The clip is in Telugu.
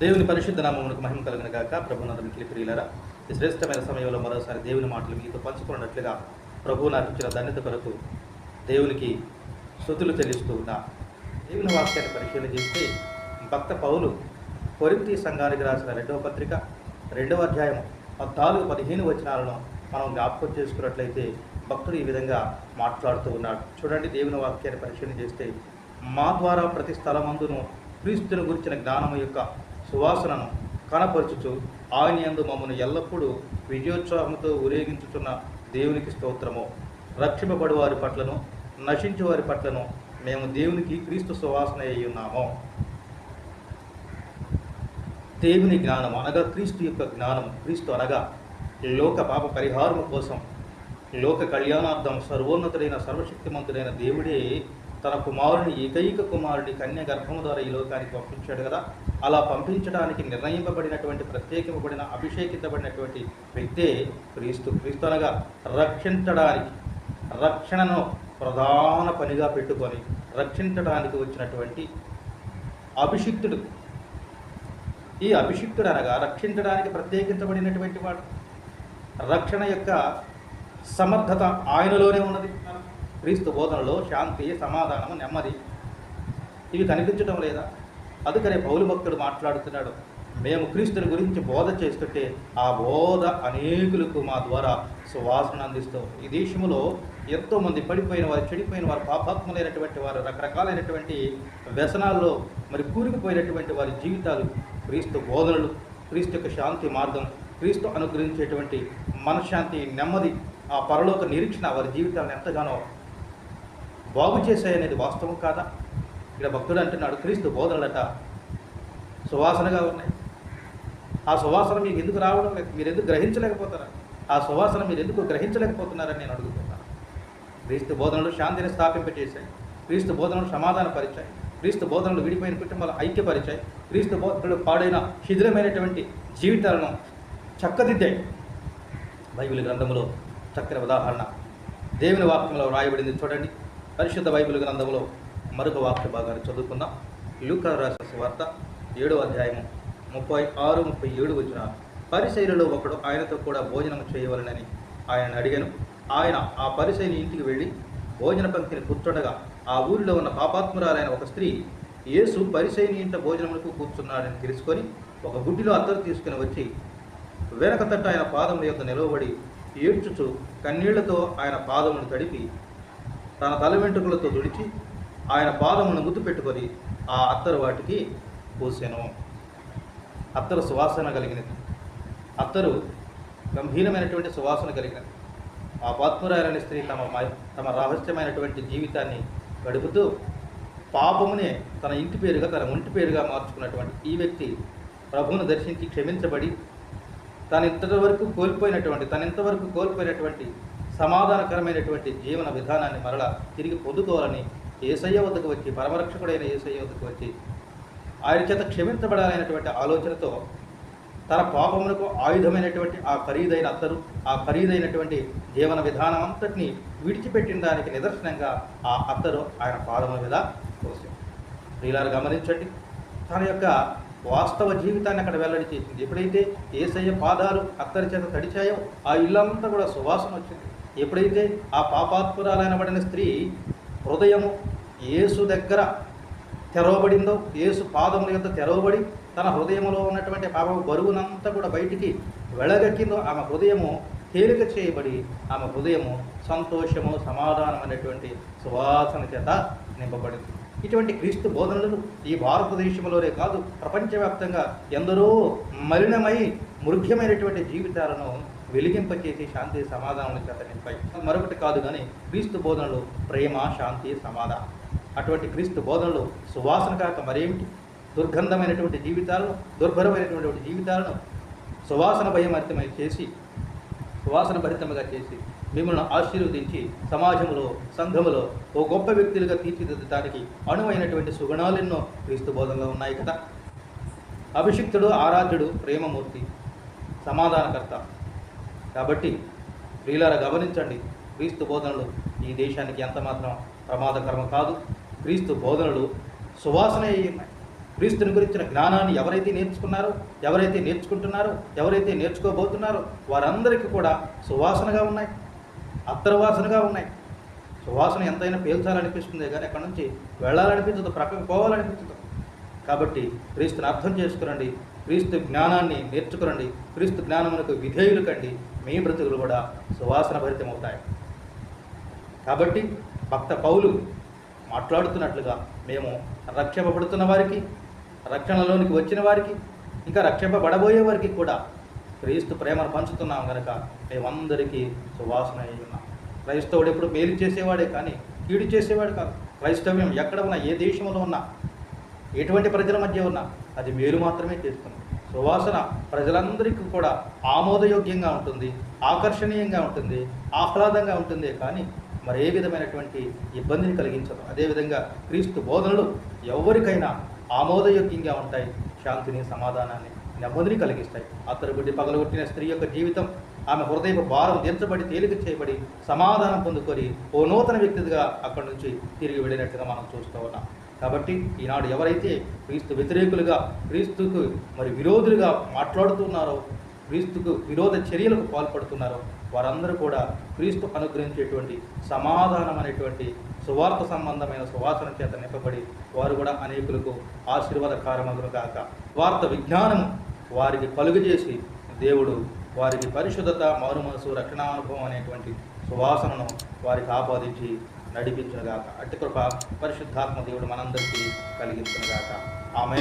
దేవుని పరిశుద్ధ నామమునకు మహిమ కలిగిన గాక. ప్రభునందరి మిక్కిలి ప్రియులరా ఈ శ్రేష్టమైన సమయంలో మరోసారి దేవుని మాటలు మీతో పంచుకున్నట్లుగా ప్రభువు నాకు ఇచ్చిన ధన్యత కొరకు దేవునికి స్థుతులు చెల్లిస్తూ ఉన్నా. దేవుని వాక్యాన్ని పరిశీలన చేస్తే భక్త పౌలు కొరింతి సంఘానికి రాసిన రెండవ పత్రిక రెండవ అధ్యాయం పద్నాలుగు పదిహేను వచనాలను మనం జ్ఞాపకం చేసుకున్నట్లయితే భక్తుడు ఈ విధంగా మాట్లాడుతూ ఉన్నాడు. చూడండి దేవుని వాక్యాన్ని పరిశీలన చేస్తే మా ద్వారా ప్రతి స్థలమందును క్రీస్తుని గురించిన జ్ఞానం యొక్క సువాసనను కనపరుచుచు ఆయన యందు మమ్మను ఎల్లప్పుడూ విజయోత్సాహంతో ఊరేగించుచున్న దేవునికి స్తోత్రము. రక్షింపబడి వారి పట్లను నశించు వారి పట్లను మేము దేవునికి క్రీస్తు సువాసన అయి ఉన్నాము. దేవుని జ్ఞానం అనగా క్రీస్తు యొక్క జ్ఞానం క్రీస్తు అనగా లోక పాప పరిహారము కోసం లోక కళ్యాణార్థం సర్వోన్నతుడైన సర్వశక్తిమంతుడైన దేవుడే తన కుమారుని ఏకైక కుమారుడి కన్య గర్భము ద్వారా ఈ లోకానికి పంపించాడు కదా. అలా పంపించడానికి నిర్ణయింపబడినటువంటి ప్రత్యేకింపబడిన అభిషేకించబడినటువంటి వ్యక్తే క్రీస్తు. క్రీస్తు అనగా రక్షించడానికి రక్షణను ప్రధాన పనిగా పెట్టుకొని రక్షించడానికి వచ్చినటువంటి అభిషిక్తుడు. ఈ అభిషిక్తుడు అనగా రక్షించడానికి ప్రత్యేకించబడినటువంటి వాడు. రక్షణ యొక్క సమర్థత ఆయనలోనే ఉన్నది. క్రీస్తు బోధనలో శాంతి సమాధానము నెమ్మది. ఇవి కనిపించడం లేదా? అందుకనే పౌలు భక్తుడు మాట్లాడుతున్నాడు మేము క్రీస్తుని గురించి బోధ చేస్తుంటే ఆ బోధ అనేకులకు మా ద్వారా సువాసన అందిస్తాం ఈ దేశంలో ఎంతోమంది పడిపోయిన వారు చెడిపోయిన వారు పాపాత్మలైనటువంటి వారు రకరకాలైనటువంటి వ్యసనాల్లో మరి కూరుకుపోయినటువంటి వారి జీవితాలు క్రీస్తు బోధనలు క్రీస్తు యొక్క శాంతి మార్గం క్రీస్తు అనుగ్రహించేటువంటి మనశ్శాంతి నెమ్మది ఆ పరలోక నిరీక్షణ వారి జీవితాలను ఎంతగానో బాగు చేశాయనేది వాస్తవం కాదా? ఇక్కడ భక్తుడు అంటున్నాడు క్రీస్తు బోధనలట సువాసనగా ఉన్నాయి. ఆ సువాసన మీకు ఎందుకు రావడం లేదు? మీరు ఎందుకు గ్రహించలేకపోతారా? ఆ సువాసన మీరు ఎందుకు గ్రహించలేకపోతున్నారని నేను అడుగుతున్నాను. క్రీస్తు బోధనలు శాంతిని స్థాపింపచేశాయి క్రీస్తు బోధనలు సమాధానపరిచాయి క్రీస్తు బోధనలు విడిపోయిన కుటుంబాలు ఐక్యపరిచాయి. క్రీస్తు బోధనలు పాడైన శిథిలమైనటువంటి జీవితాలను చక్కదిద్దాయి. బైబిల్ గ్రంథంలో చక్కని ఉదాహరణ. దేవుని వాక్యంలో వ్రాయబడింది చూడండి. పరిశుద్ధ బైబిల్ గ్రంథంలో మరొక వాక్య భాగాన్ని చదువుకుందాం. లూకా రాసిన వార్త ఏడో అధ్యాయము ముప్పై ఆరు ముప్పై ఏడు వచ్చిన పరిశైలిలో ఒకడు ఆయనతో కూడా భోజనం చేయవలనని ఆయన అడిగాను. ఆయన ఆ పరిశైలి ఇంటికి వెళ్ళి భోజన పంక్తిని కూర్చుండగా ఆ ఊరిలో ఉన్న పాపాత్మురాలైన ఒక స్త్రీ యేసు పరిశైని ఇంట భోజనములకు కూర్చున్నాడని తెలుసుకొని ఒక గుడ్డిలో అద్దరు తీసుకుని వచ్చి వెనక తట్ట ఆయన పాదముల యొక్క నిలవబడి ఏడ్చుచు కన్నీళ్ళతో ఆయన పాదమును తడిపి తన తల వెంట్రుకలతో తుడిచి ఆయన పాదములను గుర్తుపెట్టుకొని ఆ అత్తరు వాటికి పూసాను. అత్తరు సువాసన కలిగినది. అత్తరు గంభీరమైనటువంటి సువాసన కలిగినది. ఆ పాత్మురాయలని స్త్రీ తమ తమ రహస్యమైనటువంటి జీవితాన్ని గడుపుతూ పాపమునే తన ఇంటి పేరుగా తన ఒంటి పేరుగా మార్చుకున్నటువంటి ఈ వ్యక్తి ప్రభువును దర్శించి క్షమించబడి తను ఇంతవరకు కోల్పోయినటువంటి తను ఇంతవరకు కోల్పోయినటువంటి సమాధానకరమైనటువంటి జీవన విధానాన్ని మరలా తిరిగి పొందుకోవాలని ఏసయ్య వద్దకు వచ్చి పరమరక్షకుడైన ఏసయ్య వద్దకు వచ్చి ఆయన చేత క్షమించబడాలనేటువంటి ఆలోచనతో తన పాపములకు ఆయుధమైనటువంటి ఆ ఖరీదైన అత్తరు ఆ ఖరీదైనటువంటి జీవన విధానం అంతటిని విడిచిపెట్టిన దానికి నిదర్శనంగా ఆ అత్తరు ఆయన పాదముల మీద పోసింది ప్రియులారు గమనించండి. తన యొక్క వాస్తవ జీవితాన్ని అక్కడ వెల్లడి చేసింది. ఎప్పుడైతే ఏసయ్య పాదాలు అత్తరి చేత తడిచాయో ఆ ఇల్లంతా కూడా సువాసన వచ్చింది. ఎప్పుడైతే ఆ పాపాత్మురాలనబడిన స్త్రీ హృదయము యేసు దగ్గర తెరవబడిందో యేసు పాదముల యొక్క తెరవబడి తన హృదయంలో ఉన్నటువంటి పాప బరువునంతా కూడా బయటికి వెళ్ళగక్కిందో ఆమె హృదయము తేలిక చేయబడి ఆమె హృదయము సంతోషము సమాధానం అనేటువంటి సువాసన చేత నింపబడింది. ఇటువంటి క్రీస్తు బోధనలు ఈ భారతదేశంలోనే కాదు ప్రపంచవ్యాప్తంగా ఎందరో మలినమై మృగ్యమైనటువంటి జీవితాలను వెలిగింపచేసి శాంతి సమాధానం చేత నింపై. మరొకటి కాదు కానీ క్రీస్తు బోధనలు ప్రేమ శాంతి సమాధానం. అటువంటి క్రీస్తు బోధనలు సువాసన కాక మరేమిటి? దుర్గంధమైనటువంటి జీవితాలను దుర్భరమైనటువంటి జీవితాలను సువాసన భయమరితమై చేసి సువాసన భరితముగా చేసి మిమ్మల్ని ఆశీర్వదించి సమాజంలో సంఘములో ఓ గొప్ప వ్యక్తులుగా తీర్చిదిద్దడానికి అనువైనటువంటి సుగుణాలెన్నో క్రీస్తు బోధనలో ఉన్నాయి కదా. అభిషిక్తుడు ఆరాధ్యుడు ప్రేమమూర్తి సమాధానకర్త. కాబట్టి ప్రియులారా గమనించండి క్రీస్తు బోధనలు ఈ దేశానికి ఎంత మాత్రం ప్రమాదకరం కాదు. క్రీస్తు బోధనలు సువాసన అయి ఉన్నాయి క్రీస్తుని గురించిన జ్ఞానాన్ని ఎవరైతే నేర్చుకున్నారో ఎవరైతే నేర్చుకుంటున్నారో ఎవరైతే నేర్చుకోబోతున్నారో వారందరికీ కూడా సువాసనగా ఉన్నాయి అత్తరవాసనగా ఉన్నాయి. సువాసన ఎంతైనా పేల్చాలనిపిస్తుంది కానీ అక్కడ నుంచి వెళ్ళాలనిపించదు ప్రక్కకు పోవాలనిపించదు. కాబట్టి క్రీస్తుని అర్థం చేసుకురండి క్రీస్తు జ్ఞానాన్ని నేర్చుకురండి క్రీస్తు జ్ఞానమునకు విధేయులు కండి మీ బ్రతుకులు కూడా సువాసన భరితమవుతాయి. కాబట్టి భక్త పౌలు మాట్లాడుతున్నట్లుగా మేము రక్షింపబడుతున్న వారికి రక్షణలోనికి వచ్చిన వారికి ఇంకా రక్షింపబడబోయే వారికి కూడా క్రీస్తు ప్రేమను పంచుతున్నాం కనుక మేమందరికీ సువాసన అయి ఉన్నాం క్రైస్తవుడు ఎప్పుడు మేలు చేసేవాడే కానీ కీడు చేసేవాడు కాదు. క్రైస్తవ్యం ఎక్కడ ఉన్నా ఏ దేశంలో ఉన్నా ఎటువంటి ప్రజల మధ్య ఉన్నా అది మేలు మాత్రమే చేస్తుంది. సువాసన ప్రజలందరికీ కూడా ఆమోదయోగ్యంగా ఉంటుంది ఆకర్షణీయంగా ఉంటుంది ఆహ్లాదంగా ఉంటుంది. కానీ మరే విధమైనటువంటి ఇబ్బందిని కలిగించదు. అదేవిధంగా క్రీస్తు బోధనలు ఎవరికైనా ఆమోదయోగ్యంగా ఉంటాయి. శాంతిని సమాధానాన్ని నెమ్మదిని కలిగిస్తాయి. అతడు బిడ్డి పగలగొట్టిన స్త్రీ యొక్క జీవితం ఆమె హృదయ భారం దించబడి తేలిక చేయబడి సమాధానం పొందుకొని ఓ నూతన వ్యక్తిగా అక్కడి నుంచి తిరిగి వెళ్ళినట్టుగా మనం చూస్తూ ఉన్నాం. కాబట్టి ఈనాడు ఎవరైతే క్రీస్తు వ్యతిరేకులుగా క్రీస్తుకు మరి విరోధులుగా మాట్లాడుతున్నారో క్రీస్తుకు విరోధ చర్యలకు పాల్పడుతున్నారో వారందరూ కూడా క్రీస్తు అనుగ్రహించేటువంటి సమాధానం అనేటువంటి సువార్త సంబంధమైన సువాసన చేత నింపబడి వారు కూడా అనేకులకు ఆశీర్వాదకారమగును కాక వార్త విజ్ఞానం వారికి కలుగజేసి దేవుడు వారికి పరిశుద్ధత మారు మనసు రక్షణానుభవం అనేటువంటి సువాసనను వారికి ఆపాదించి నడిపించునుగాక. అట్టి కృప పరిశుద్ధాత్మ దేవుడు మనందరికీ కలిగించునుగాక ఆమె